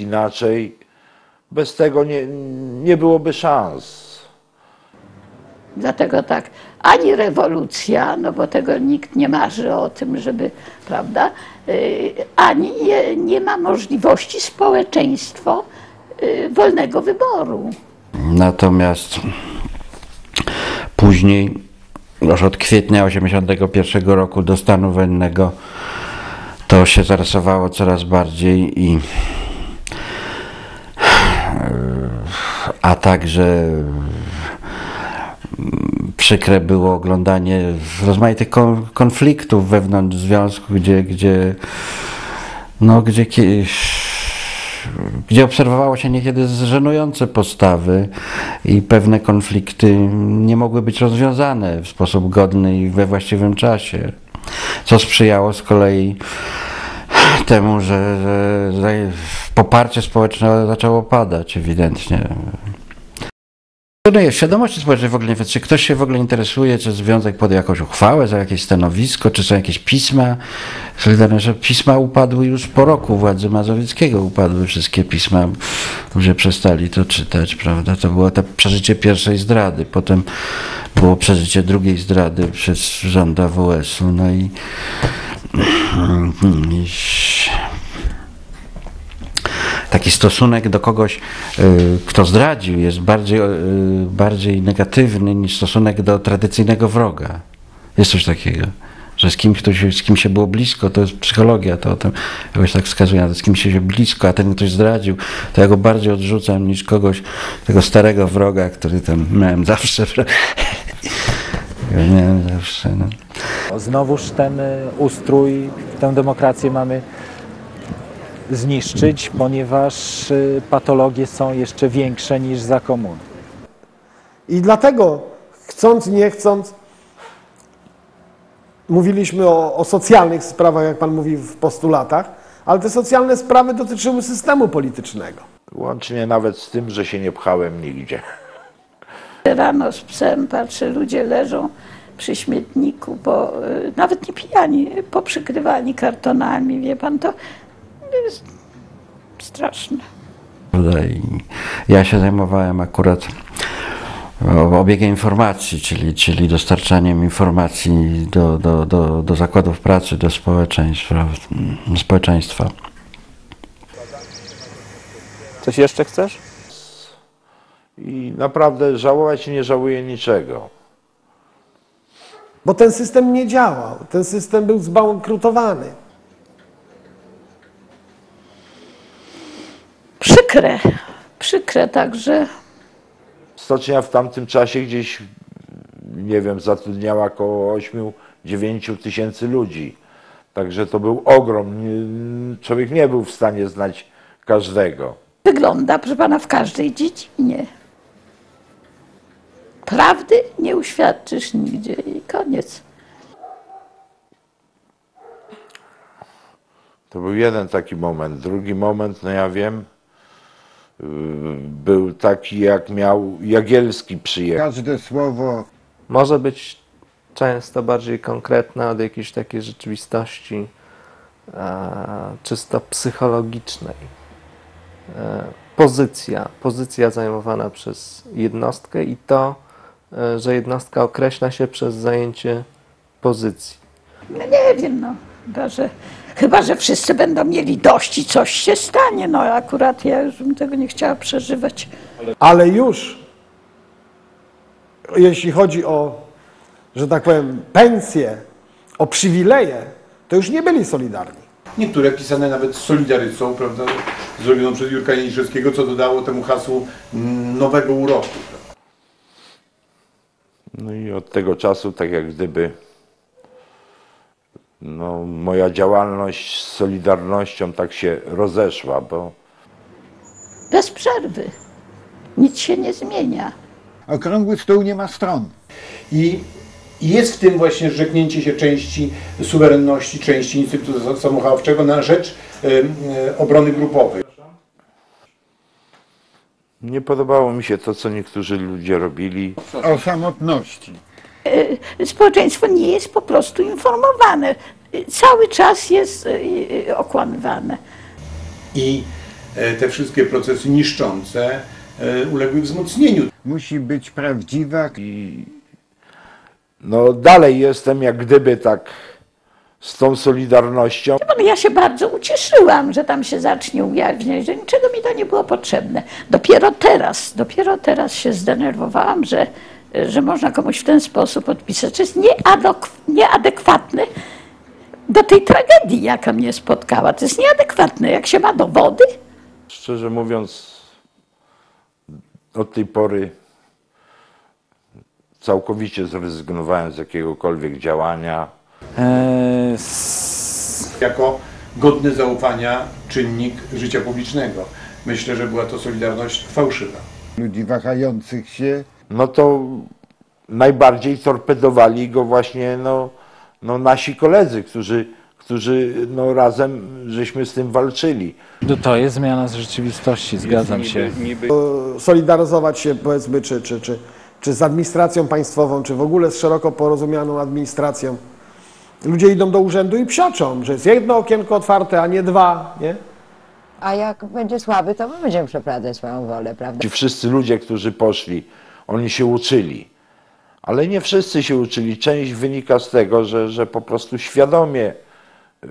Inaczej bez tego nie, nie byłoby szans. Dlatego tak, ani rewolucja, no bo tego nikt nie marzy o tym, żeby, prawda, y, ani nie, nie ma możliwości społeczeństwo y, wolnego wyboru. Natomiast później, już od kwietnia 1981 roku do stanu wojennego, to się zarysowało coraz bardziej i a także przykre było oglądanie rozmaitych kon- konfliktów wewnątrz związku, gdzie, gdzie, no, gdzie, gdzie obserwowało się niekiedy żenujące postawy i pewne konflikty nie mogły być rozwiązane w sposób godny i we właściwym czasie. Co sprzyjało z kolei temu, że, że poparcie społeczne zaczęło padać ewidentnie. No jest świadomości społecznej w ogóle nie wiem, czy ktoś się w ogóle interesuje, czy związek podjął jakąś uchwałę, za jakieś stanowisko, czy są jakieś pisma. Solidarne, że pisma upadły już po roku władzy Mazowieckiego, upadły wszystkie pisma, ludzie przestali to czytać, prawda? To było to przeżycie pierwszej zdrady, potem było przeżycie drugiej zdrady przez rząd AWS-u, no i, i taki stosunek do kogoś, y, kto zdradził, jest bardziej, y, bardziej negatywny niż stosunek do tradycyjnego wroga. Jest coś takiego, że z kimś, kto się, z kim się było blisko, to jest psychologia, to o tym jakoś tak wskazuje, z kim się blisko, a ten ktoś zdradził, to ja go bardziej odrzucam niż kogoś, tego starego wroga, który tam miałem zawsze. miałem zawsze, no. Znowuż ten y, ustrój, tę demokrację mamy zniszczyć, ponieważ y, patologie są jeszcze większe niż za komuny. I dlatego, chcąc, nie chcąc, mówiliśmy o, o socjalnych sprawach, jak Pan mówi w postulatach, ale te socjalne sprawy dotyczyły systemu politycznego. Łącznie nawet z tym, że się nie pchałem nigdzie. Rano z psem patrzę, ludzie leżą przy śmietniku, bo y, nawet nie pijani, poprzykrywani kartonami, wie pan, to jest straszne. Ja się zajmowałem akurat obiegiem informacji, czyli, czyli dostarczaniem informacji do, do, do, do zakładów pracy, do społeczeństwa. społeczeństwa. Coś jeszcze chcesz? I naprawdę żałować nie żałuję niczego. Bo ten system nie działał, ten system był zbankrutowany. Przykre, przykre także. Stocznia w tamtym czasie gdzieś, nie wiem, zatrudniała około 8-9 tysięcy ludzi. Także to był ogrom. Człowiek nie był w stanie znać każdego. Wygląda, proszę pana, w każdej dziedzinie. Prawdy nie uświadczysz nigdzie i koniec. To był jeden taki moment. Drugi moment, no ja wiem, był taki, jak miał Jagielski przyjechać. Każde słowo Może być często bardziej konkretna od jakiejś takiej rzeczywistości e, czysto psychologicznej. E, pozycja, pozycja zajmowana przez jednostkę i to, e, że jednostka określa się przez zajęcie pozycji. No nie wiem, no. Chyba że, chyba, że wszyscy będą mieli dość i coś się stanie. No akurat ja już bym tego nie chciała przeżywać. Ale już, jeśli chodzi o, że tak powiem, pensje, o przywileje, to już nie byli solidarni. Niektóre pisane nawet z Solidarycą, prawda, zrobioną przez Jurka Janiszewskiego, co dodało temu hasłu nowego uroku. No i od tego czasu, tak jak gdyby, no, moja działalność z Solidarnością tak się rozeszła, bo Bez przerwy. Nic się nie zmienia. okrągły stół nie ma stron. I jest w tym właśnie rzeknięcie się części suwerenności, części Instytutu Samochowczego na rzecz em, e, obrony grupowej. nie podobało mi się to, co niektórzy ludzie robili. O samotności. Społeczeństwo nie jest po prostu informowane. Cały czas jest y, y, okłamywane. I e, te wszystkie procesy niszczące e, uległy wzmocnieniu. Musi być prawdziwa I no dalej jestem jak gdyby tak z tą solidarnością. No, ja się bardzo ucieszyłam, że tam się zacznie ujawniać, że niczego mi to nie było potrzebne. Dopiero teraz, dopiero teraz się zdenerwowałam, że, że można komuś w ten sposób odpisać. To jest nieadekwatne do tej tragedii, jaka mnie spotkała. To jest nieadekwatne. Jak się ma dowody, Szczerze mówiąc, od tej pory całkowicie zrezygnowałem z jakiegokolwiek działania. E, s- Jako godny zaufania czynnik życia publicznego. Myślę, że była to solidarność fałszywa. ludzi wahających się. No to najbardziej torpedowali go właśnie no, no nasi koledzy, którzy, którzy no razem żeśmy z tym walczyli. no to jest zmiana z rzeczywistości, zgadzam się. solidaryzować się powiedzmy, czy, czy, czy, czy z administracją państwową, czy w ogóle z szeroko porozumianą administracją. Ludzie idą do urzędu i psiaczą, że jest jedno okienko otwarte, a nie dwa, nie? A jak będzie słaby, to my będziemy przeprowadzać swoją wolę, prawda? Ci wszyscy ludzie, którzy poszli, oni się uczyli. Ale nie wszyscy się uczyli. Część wynika z tego, że, że po prostu świadomie y,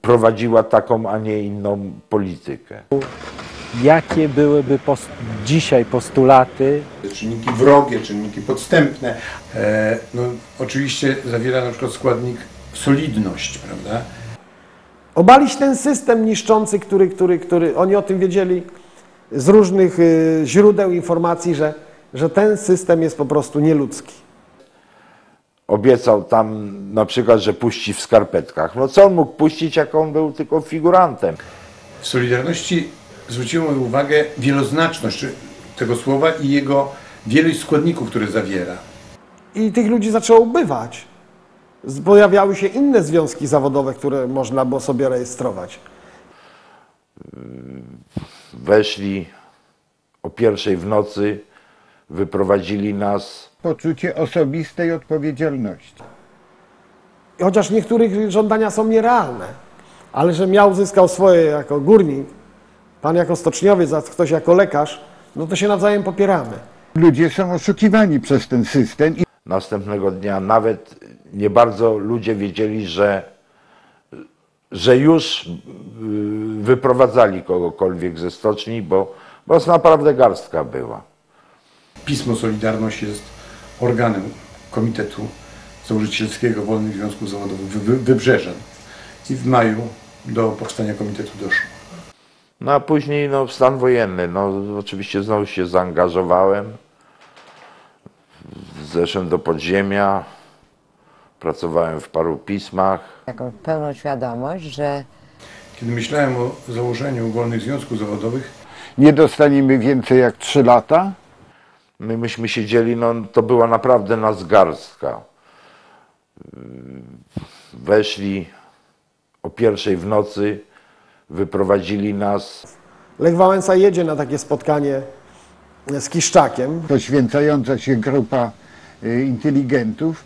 prowadziła taką, a nie inną politykę. Jakie byłyby post- dzisiaj postulaty Czynniki wrogie, czynniki podstępne. E, no, oczywiście zawiera na przykład składnik solidność, prawda? Obalić ten system niszczący, który, który, który oni o tym wiedzieli z różnych y, źródeł informacji, że, że ten system jest po prostu nieludzki. Obiecał tam na przykład, że puści w skarpetkach. No co on mógł puścić, jak on był tylko figurantem? W Solidarności zwróciło moją uwagę wieloznaczność tego słowa i jego wielość składników, które zawiera. I tych ludzi zaczęło ubywać. Pojawiały się inne związki zawodowe, które można było sobie rejestrować. Weszli o pierwszej w nocy, wyprowadzili nas Poczucie osobistej odpowiedzialności. Chociaż niektórych żądania są nierealne, ale że miał, zyskał swoje jako górnik, pan jako stoczniowiec, a ktoś jako lekarz, no to się nawzajem popieramy. Ludzie są oszukiwani przez ten system i Następnego dnia nawet nie bardzo ludzie wiedzieli, że, że już y, wyprowadzali kogokolwiek ze stoczni, bo, bo naprawdę garstka była. Pismo Solidarność jest organem Komitetu Założycielskiego Wolnych Związków Zawodowych Wy- Wy- Wybrzeża. I w maju do powstania komitetu doszło. No a później no, stan wojenny. No, oczywiście znowu się zaangażowałem. Zeszłem do podziemia. Pracowałem w paru pismach. Taką pełną świadomość, że Kiedy myślałem o założeniu wolnych związków zawodowych, nie dostaniemy więcej jak 3 lata. My myśmy siedzieli, no to była naprawdę nas garstka. Weszli o pierwszej w nocy, wyprowadzili nas. Lech Wałęsa jedzie na takie spotkanie z Kiszczakiem. Poświęcająca się grupa y, inteligentów